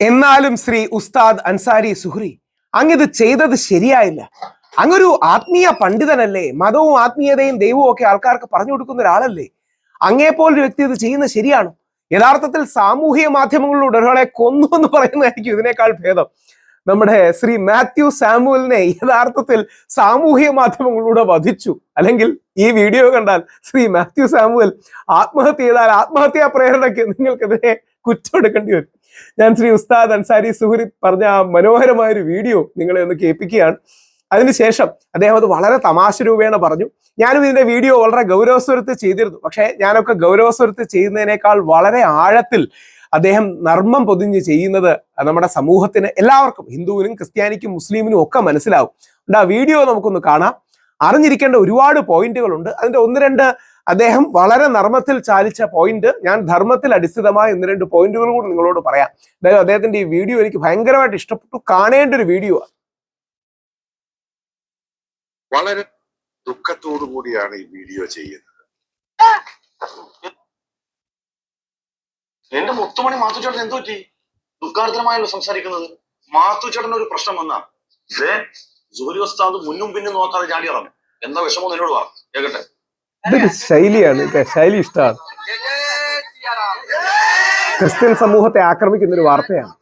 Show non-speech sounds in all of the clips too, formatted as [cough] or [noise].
എന്നാലും ശ്രീ ഉസ്താദ് അൻസാരി സുഹ്രി അങ്ങിത് ചെയ്തത് ശരിയായില്ല. അങ്ങൊരു ആത്മീയ പണ്ഡിതനല്ലേ മതവും ആത്മീയതയും ദൈവവും ഒക്കെ ആൾക്കാർക്ക് പറഞ്ഞു കൊടുക്കുന്ന ഒരാളല്ലേ? അങ്ങേപ്പോലൊരു വ്യക്തി ഇത് ചെയ്യുന്നത് ശരിയാണ്? യഥാർത്ഥത്തിൽ സാമൂഹിക മാധ്യമങ്ങളിലൂടെ ഒരാളെ കൊന്നു എന്ന് പറയുന്നതായിരിക്കും ഇതിനേക്കാൾ ഭേദം. നമ്മുടെ ശ്രീ മാത്യു സാമുവലിനെ യഥാർത്ഥത്തിൽ സാമൂഹിക മാധ്യമങ്ങളിലൂടെ വധിച്ചു. അല്ലെങ്കിൽ ഈ വീഡിയോ കണ്ടാൽ ശ്രീ മാത്യു സാമുവൽ ആത്മഹത്യ ചെയ്താൽ ആത്മഹത്യാ പ്രേരണയ്ക്ക് നിങ്ങൾക്കെതിരെ കുറ്റമെടുക്കേണ്ടി വരും. ഞാൻ ശ്രീ ഉസ്താദ് അൻസാരി സുഹൃത്ത് പറഞ്ഞ ആ മനോഹരമായ ഒരു വീഡിയോ നിങ്ങളെ ഒന്ന് കേൾപ്പിക്കുകയാണ്. അതിനുശേഷം അദ്ദേഹം അത് വളരെ തമാശ രൂപേണ പറഞ്ഞു. ഞാനും ഇതിന്റെ വീഡിയോ വളരെ ഗൗരവസ്വരത്ത് ചെയ്തിരുന്നു. പക്ഷേ ഞാനൊക്കെ ഗൗരവസ്വരത്ത് ചെയ്യുന്നതിനേക്കാൾ വളരെ ആഴത്തിൽ അദ്ദേഹം നർമ്മം പൊതിഞ്ഞ് ചെയ്യുന്നത് നമ്മുടെ സമൂഹത്തിന് എല്ലാവർക്കും ഹിന്ദുവിനും ക്രിസ്ത്യാനിക്കും മുസ്ലിമിനും ഒക്കെ മനസ്സിലാവും. ആ വീഡിയോ നമുക്കൊന്ന് കാണാം. അറിഞ്ഞിരിക്കേണ്ട ഒരുപാട് പോയിന്റുകളുണ്ട്. അതിന്റെ ഒന്ന് രണ്ട് അദ്ദേഹം വളരെ നർമ്മത്തിൽ ചാലിച്ച പോയിന്റ് ഞാൻ ധർമ്മത്തിൽ അടിസ്ഥിതമായ ഒന്ന് രണ്ട് പോയിന്റുകൾ കൂടി നിങ്ങളോട് പറയാം. അതായത് അദ്ദേഹത്തിന്റെ ഈ വീഡിയോ എനിക്ക് ഭയങ്കരമായിട്ട് ഇഷ്ടപ്പെട്ടു. കാണേണ്ട ഒരു വീഡിയോ ആണ് വളരെ ദുഃഖത്തോടു കൂടിയാണ് ഈ വീഡിയോ ചെയ്യുന്നത്. എന്റെ മുത്തുമണി മാത്തുച്ചേട്ടൻ എന്തു പറ്റി? ദുഃഖാർദ്രമായല്ലോ സംസാരിക്കുന്നത്. മാത്തുച്ചേട്ടൻ ഒരു പ്രശ്നം വന്നാ. ദേ ജോലി വസ്താത് മുന്നും പിന്നും നോക്കാതെ ചാടി ഇറങ്ങും. എന്താ വിഷമം എന്നോട് പറഞ്ഞു കേക്കട്ടെ. ഇതൊരു ശൈലിയാണ്. ശൈലി ഇഷ്ടമാണ് ക്രിസ്ത്യൻ സമൂഹത്തെ ആക്രമിക്കുന്ന ഒരു വാർത്തയാണ്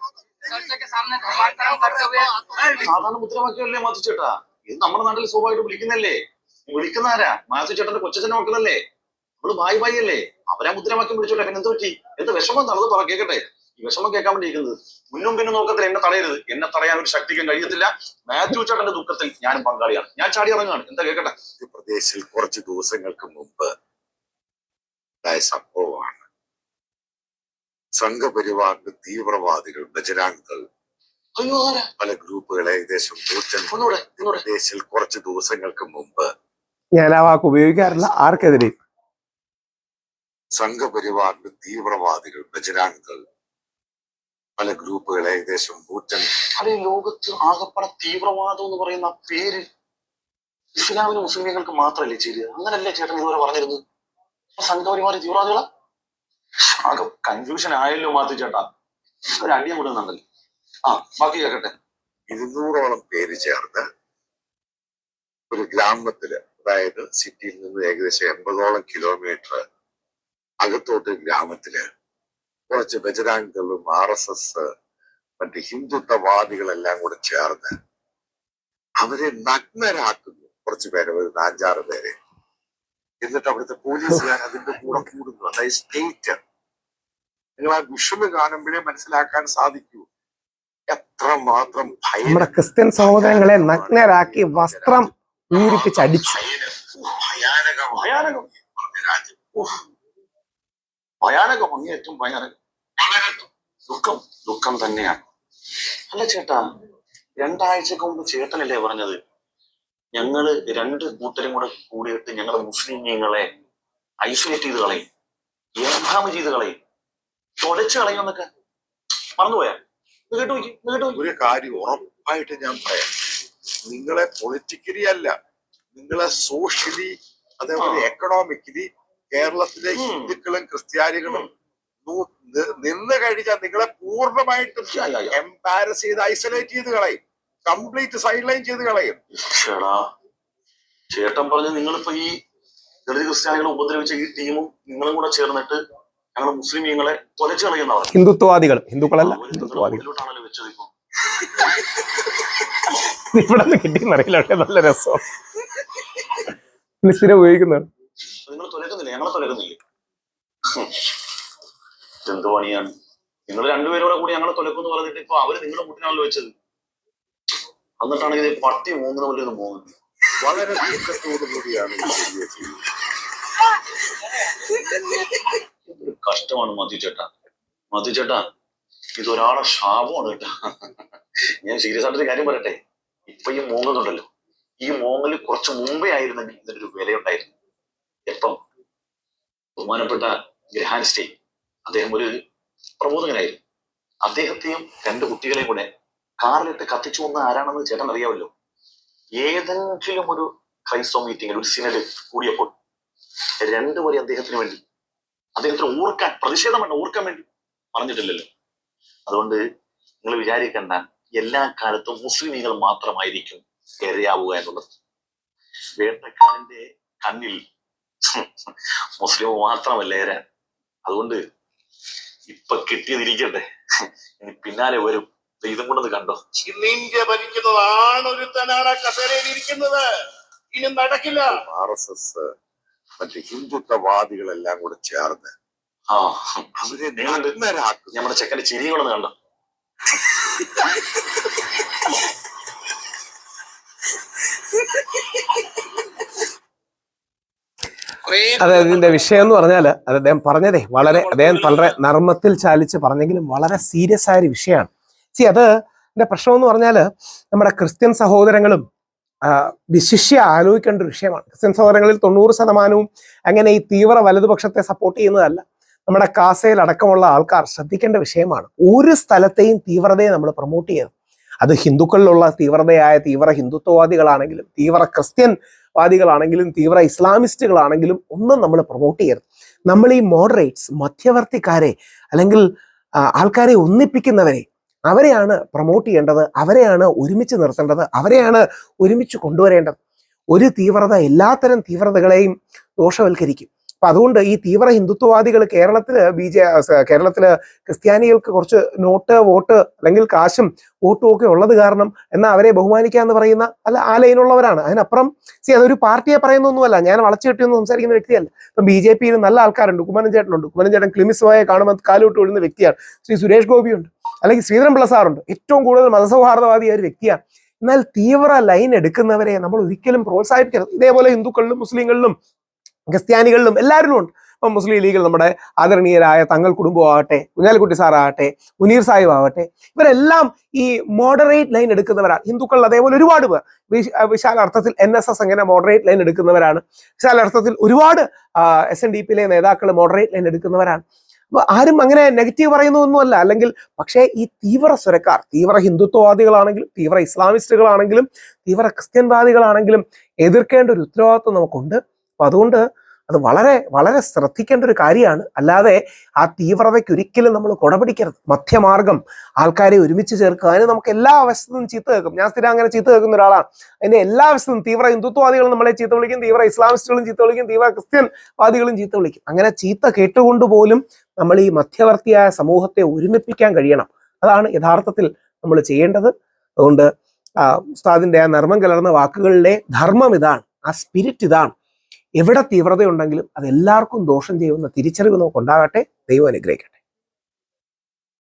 സാധാരണ ഇത് വിളിക്കുന്നല്ലേ വിളിക്കുന്നവരാ മാധുചേട്ടന്റെ കൊച്ചച്ഛന്റെ മക്കളല്ലേ? നമ്മൾ ബായി ബായി അല്ലേ? അവരാ മുദ്രാവാക്യം വിളിച്ചോട്ടെ പിന്നെ എന്ത് പറ്റി? എന്ത് വിഷമം എന്നുള്ളത് പറ കേട്ടെ ഈ വിഷമം കേൾക്കാൻ വേണ്ടി ഇരിക്കുന്നത് മുന്നും പിന്നും നോക്കത്തിൽ എന്നെ തടയരുത്. എന്നെ തടയാൻ ഒരു ശക്തിക്കും കഴിയത്തില്ല. മാത്യു ചേട്ടന്റെ ദുഃഖത്തിൽ ഞാനും പങ്കാളിയാണ്. ഞാൻ ചാടി ഇറങ്ങുകയാണ്. എന്താ കേക്കട്ടെ? മധ്യപ്രദേശിൽ കുറച്ച് ദിവസങ്ങൾക്ക് മുമ്പ് ഉണ്ടായ സംഭവമാണ്. സംഘപരിവാറിന്റെ തീവ്രവാദികൾ ബജരാംഗ് പല ഗ്രൂപ്പുകളെ ഏകദേശം മധ്യപ്രദേശിൽ കുറച്ച് ദിവസങ്ങൾക്ക് മുമ്പ് ഞാൻ ആ വാക്ക് ഉപയോഗിക്കാറില്ല. ആർക്കെതിരെ? സംഘപരിവാറിന്റെ തീവ്രവാദികൾ ബജരാങ്കൾ പല ഗ്രൂപ്പുകൾ ഏകദേശം നൂറ്റൻപത് അത് ലോകത്ത് ആകപ്പെട തീവ്രവാദം എന്ന് പറയുന്ന പേര് ഇസ്ലാമിന് മുസ്ലിങ്ങൾക്ക് മാത്രമല്ലേ ചെയ്തത് അങ്ങനല്ലേ ചേട്ടൻ ഇതുവരെ പറഞ്ഞിരുന്നത്? സംഘപരിമാർ തീവ്രവാദികളാ? ആകെ കൺഫ്യൂഷൻ ആയല്ലോ മാത്രം ചേട്ടാ. ഒരു അടിയം കൂടുന്നുണ്ടല്ലോ ആ ബാക്കി കേക്കട്ടെ. ഇരുന്നൂറോളം പേര് ചേർന്ന് ഒരു ഗ്രാമത്തിൽ അതായത് സിറ്റിയിൽ നിന്ന് ഏകദേശം എൺപതോളം കിലോമീറ്റർ അകത്തോട്ട് ഗ്രാമത്തിൽ കുറച്ച് ബജരാങ്കളും ആർ എസ് എസ് മറ്റ് ഹിന്ദുത്വവാദികളെല്ലാം കൂടെ ചേർന്ന് അവരെ നഗ്നരാക്കുന്നു. കുറച്ച് പേര് ഒരു അഞ്ചാറ് പേരെ. എന്നിട്ട് അവിടുത്തെ പോലീസുകാർ അതിന്റെ കൂടെ കൂടുന്നു. അതായത് സ്റ്റേറ്റ്. നിങ്ങൾ ആ വിഷ്വൽ കാണുമ്പോഴേ മനസ്സിലാക്കാൻ സാധിക്കൂ. എത്രമാത്രം ഭയം. നമ്മുടെ ക്രിസ്ത്യൻ സഹോദരങ്ങളെ നഗ്നരാക്കി വസ്ത്രം ഊരിപ്പിച്ചടിച്ചു ഭയാനകം. ഭയാനകം രാജ്യം. ഭയാനകം അങ്ങേറ്റവും ഭയാനകം. വളരെ ദുഃഖം ദുഃഖം തന്നെയാണ്. അല്ല ചേട്ടാ രണ്ടാഴ്ചക്ക് മുമ്പ് ചേട്ടനല്ലേ പറഞ്ഞത്? ഞങ്ങൾ രണ്ട് കൂട്ടരും കൂടെ കൂടിയിട്ട് ഞങ്ങളെ മുസ്ലിങ്ങളെ ഐസൊലേറ്റ് ചെയ്ത് കളയും. ഏകാമ ചെയ്ത് കളയും. തുടച്ചു കളയും എന്നൊക്കെ. മറന്നുപോയാ? പോയാ കേട്ടു ഒരു കാര്യം ഉറപ്പായിട്ട് ഞാൻ പറയാം. നിങ്ങളെ പൊളിറ്റിക്കലി അല്ല നിങ്ങളെ സോഷ്യലി അതേപോലെ. എക്കണോമിക്കലി കേരളത്തിലെ ഹിന്ദുക്കളും ക്രിസ്ത്യാനികളും നിന്ന് കഴിഞ്ഞാൽ നിങ്ങളെ പൂർണമായിട്ടും. എംപാരസ് ചെയ്ത് ഐസൊലേറ്റ് ചെയ്ത് കളയും. കംപ്ലീറ്റ് സൈഡ് ലൈൻ ചെയ്ത് കളയും. ചേടാ ചേട്ടൻ പറഞ്ഞ നിങ്ങളിപ്പോ ഈ ദളിത് ക്രിസ്ത്യാനികളെ ഉപദ്രവിച്ച ഈ ടീമും നിങ്ങളും കൂടെ ചേർന്നിട്ട് ഞങ്ങൾ മുസ്ലിമീങ്ങളെ തൊലച്ചു കളയുന്ന ഹിന്ദുത്വവാദികൾ ഹിന്ദുക്കളല്ല ഹിന്ദുത്വവാദികൾ. ഹിന്ദുത്വവാദികളോട്ടാണല്ലോ വെച്ചത് ഇപ്പൊ. ഇവിടെ നിന്ന് കിട്ടിയെന്നറിയില്ല പക്ഷെ നല്ല രസം. സ്ഥിരം ഉപയോഗിക്കുന്നതാണ്. ഞങ്ങളെ തുലക്കുന്നില്ലേ. എന്ത് പണിയാണ്. നിങ്ങൾ രണ്ടുപേരോടെ കൂടി ഞങ്ങളെ തുലക്കുന്ന് പറഞ്ഞിട്ട് ഇപ്പൊ അവർ നിങ്ങളുടെ കൂട്ടിനാണല്ലോ വെച്ചത്. എന്നിട്ടാണെങ്കിൽ പട്ടി മൂങ്ങുന്ന പോലെ ഒന്ന് മൂങ്ങുന്നു വളരെ ദുഃഖത്തോടു കൂടിയാണ് എന്തൊരു കഷ്ടമാണ് മധു ചേട്ടാ. മധു ചേട്ടാ ഇത് ഒരാളെ ശാപമാണ് കേട്ടാ. ഞാൻ സീരിയസ് ആയിട്ടൊരു കാര്യം പറയട്ടെ? ഇപ്പൊ ഈ മൂങ്ങുന്നുണ്ടല്ലോ. ഈ മോങ്ങൽ കുറച്ച് മുമ്പേ ആയിരുന്നെങ്കിൽ ഇതിനൊരു വിലയുണ്ടായിരുന്നു. എപ്പം? ബഹുമാനപ്പെട്ട ഗ്രഹാൻസ്റ്റീൻ അദ്ദേഹം ഒരു പ്രബോധകനായിരുന്നു. അദ്ദേഹത്തെയും രണ്ട് കുട്ടികളെയും കൂടെ കാറിലിട്ട് കത്തിച്ചു വന്ന ആരാണെന്ന് ചേട്ടൻ അറിയാമല്ലോ? ഏതെങ്കിലും ഒരു ക്രൈസ്തവ മീറ്റിംഗിൽ ഒരു സിനഡ് കൂടിയപ്പോൾ രണ്ടുപേരെ അദ്ദേഹത്തിന് വേണ്ടി അദ്ദേഹത്തിന് ഓർക്കാൻ പ്രതിഷേധം വേണ്ട ഓർക്കാൻ വേണ്ടി പറഞ്ഞിട്ടില്ലല്ലോ. അതുകൊണ്ട് നിങ്ങൾ വിചാരിക്കേണ്ട എല്ലാ കാലത്തും മുസ്ലിമീങ്ങൾ മാത്രമായിരിക്കും ഇരയാവുക എന്നുള്ളത്. വേട്ടക്കാരന്റെ കണ്ണിൽ മുസ്ലിം മാത്രമല്ല ഏരാൻ അതുകൊണ്ട് ഇപ്പൊ കിട്ടിയതിരിക്കട്ടെ. ഇനി പിന്നാലെ വരും. ഇതും കൊണ്ടൊന്ന് കണ്ടോ? ഇന്ന് ഇന്ത്യ ഭരിക്കുന്നത് ആണൊരുത്തനാണ് ആ കസേരയിൽ ഇരിക്കുന്നത്. ഇനി നടക്കില്ല. ആർ എസ് എസ് മറ്റേ ഹിന്ദുത്വവാദികളെല്ലാം കൂടെ ചേർന്ന് ആ. അവരെ? നഗ്നരാക്കുന്നു. നമ്മുടെ ചെക്കന്റെ ha ha ha കണ്ടോ? [laughs] അത് ഇതിന്റെ വിഷയം എന്ന് പറഞ്ഞാൽ അത് അദ്ദേഹം പറഞ്ഞതേ വളരെ അദ്ദേഹം വളരെ നർമ്മത്തിൽ ചാലിച്ച് പറഞ്ഞെങ്കിലും വളരെ സീരിയസ് ആയ ഒരു വിഷയമാണ്. സി അത് എന്റെ പ്രശ്നം എന്ന് പറഞ്ഞാൽ നമ്മുടെ ക്രിസ്ത്യൻ സഹോദരങ്ങളും വിശിഷ്യ ആലോചിക്കേണ്ട ഒരു വിഷയമാണ്. ക്രിസ്ത്യൻ സഹോദരങ്ങളിൽ തൊണ്ണൂറ് ശതമാനവും അങ്ങനെ ഈ തീവ്ര വലതുപക്ഷത്തെ സപ്പോർട്ട് ചെയ്യുന്നതല്ല. നമ്മുടെ കാസയിൽ അടക്കമുള്ള ആൾക്കാർ ശ്രദ്ധിക്കേണ്ട വിഷയമാണ്. ഒരു സ്ഥലത്തെയും തീവ്രതയെ നമ്മൾ പ്രൊമോട്ട് ചെയ്യണം അത് ഹിന്ദുക്കളിലുള്ള തീവ്രതയായ തീവ്ര ഹിന്ദുത്വവാദികളാണെങ്കിലും തീവ്ര ക്രിസ്ത്യൻ വാദികളാണെങ്കിലും തീവ്ര ഇസ്ലാമിസ്റ്റുകളാണെങ്കിലും ഒന്നും നമ്മൾ പ്രൊമോട്ട് ചെയ്യരുത്. നമ്മൾ ഈ മോഡറേറ്റ്സ് മധ്യവർത്തിക്കാരെ അല്ലെങ്കിൽ ആൾക്കാരെ ഒന്നിപ്പിക്കുന്നവരെ അവരെയാണ് പ്രൊമോട്ട് ചെയ്യേണ്ടത് അവരെയാണ് ഒരുമിച്ച് നിർത്തേണ്ടത് അവരെയാണ് ഒരുമിച്ച് കൊണ്ടുവരേണ്ടത്. ഒരു തീവ്രത എല്ലാത്തരം തീവ്രതകളെയും ദോഷവൽക്കരിക്കും. അപ്പൊ അതുകൊണ്ട് ഈ തീവ്ര ഹിന്ദുത്വവാദികൾ കേരളത്തിൽ ബി ജെ കേരളത്തിൽ ക്രിസ്ത്യാനികൾക്ക് കുറച്ച് നോട്ട് വോട്ട് അല്ലെങ്കിൽ കാശും വോട്ടും ഒക്കെ ഉള്ളത് കാരണം എന്നാൽ അവരെ ബഹുമാനിക്കുക എന്ന് പറയുന്ന അല്ല ആ ലൈനുള്ളവരാണ് അതിനപ്പുറം സി അതൊരു പാർട്ടിയെ പറയുന്നൊന്നുമല്ല. ഞാൻ വളച്ചു കെട്ടിയൊന്നും സംസാരിക്കുന്ന വ്യക്തിയല്ല. ഇപ്പം ബി ജെ പിയിൽ നല്ല ആൾക്കാരുണ്ട്. കുമ്മനം ചേട്ടനുണ്ട്. കുമ്മനം ചേട്ടൻ ക്ലിമിസ്വായെ കാണുമ്പോൾ കാലുവിട്ട് വിടുന്ന വ്യക്തിയാണ്. ശ്രീ സുരേഷ് ഗോപിയുണ്ട്. അല്ലെങ്കിൽ ശ്രീധരൻ പിള്ള സാറുണ്ട് ഏറ്റവും കൂടുതൽ മതസൗഹാർദ്ദവാദിയായ ഒരു വ്യക്തിയാണ്. എന്നാൽ തീവ്ര ലൈൻ എടുക്കുന്നവരെ നമ്മൾ ഒരിക്കലും പ്രോത്സാഹിപ്പിക്കരുത്. ഇതേപോലെ ഹിന്ദുക്കളിലും മുസ്ലിങ്ങളിലും ക്രിസ്ത്യാനികളിലും എല്ലാവരിലും ഉണ്ട്. ഇപ്പം മുസ്ലിം ലീഗിൽ നമ്മുടെ ആദരണീയരായ തങ്ങൾ കുടുംബമാകട്ടെ കുഞ്ഞാലിക്കുട്ടി സാറാകട്ടെ മുനീർ സാഹിബ് ആവട്ടെ ഇവരെല്ലാം ഈ മോഡറേറ്റ് ലൈൻ എടുക്കുന്നവരാണ്. ഹിന്ദുക്കളിൽ അതേപോലെ ഒരുപാട് പേർ. വിശ- വിശാല അർത്ഥത്തിൽ എൻ എസ് എസ് അങ്ങനെ മോഡറേറ്റ് ലൈൻ എടുക്കുന്നവരാണ്. വിശാല അർത്ഥത്തിൽ ഒരുപാട് എസ് എൻ ഡി പിയിലെ നേതാക്കൾ മോഡറേറ്റ് ലൈൻ എടുക്കുന്നവരാണ്. അപ്പൊ ആരും അങ്ങനെ നെഗറ്റീവ് പറയുന്നൊന്നുമല്ല അല്ലെങ്കിൽ പക്ഷേ ഈ തീവ്ര സ്വരക്കാർ തീവ്ര ഹിന്ദുത്വവാദികളാണെങ്കിലും തീവ്ര ഇസ്ലാമിസ്റ്റുകളാണെങ്കിലും തീവ്ര ക്രിസ്ത്യൻവാദികളാണെങ്കിലും എതിർക്കേണ്ട ഒരു ഉത്തരവാദിത്വം നമുക്കുണ്ട്. അപ്പൊ അതുകൊണ്ട് അത് വളരെ വളരെ ശ്രദ്ധിക്കേണ്ട ഒരു കാര്യമാണ്. അല്ലാതെ ആ തീവ്രതയ്ക്ക് ഒരിക്കലും നമ്മൾ കൊടപിടിക്കരുത്. മധ്യമാർഗം ആൾക്കാരെ ഒരുമിച്ച് ചേർക്കുക. അതിന് നമുക്ക് എല്ലാ വശത്തും ചീത്ത കേൾക്കും. ഞാൻ സ്ഥിരം അങ്ങനെ ചീത്ത കേൾക്കുന്ന ഒരാളാണ്. അതിന്റെ എല്ലാ വശത്തും തീവ്ര ഹിന്ദുത്വവാദികളും നമ്മളെ ചീത്ത വിളിക്കും. തീവ്ര ഇസ്ലാമിസ്റ്റുകളും ചീത്ത വിളിക്കും. തീവ്ര ക്രിസ്ത്യൻ വാദികളും ചീത്ത വിളിക്കും. അങ്ങനെ ചീത്ത കേട്ടുകൊണ്ട് പോലും നമ്മൾ ഈ മധ്യവർത്തിയായ സമൂഹത്തെ ഒരുമിപ്പിക്കാൻ കഴിയണം. അതാണ് യഥാർത്ഥത്തിൽ നമ്മൾ ചെയ്യേണ്ടത്. അതുകൊണ്ട് ഉസ്താദിന്റെ ആ നർമ്മം കലർന്ന വാക്കുകളിലെ ധർമ്മം ഇതാണ്. ആ സ്പിരിറ്റ് ഇതാണ്. എവിടെ തീവ്രതയുണ്ടെങ്കിലും അത് എല്ലാവർക്കും ദോഷം ചെയ്യുന്ന തിരിച്ചറിവ് നമുക്ക് ഉണ്ടാകട്ടെ ദൈവം അനുഗ്രഹിക്കട്ടെ.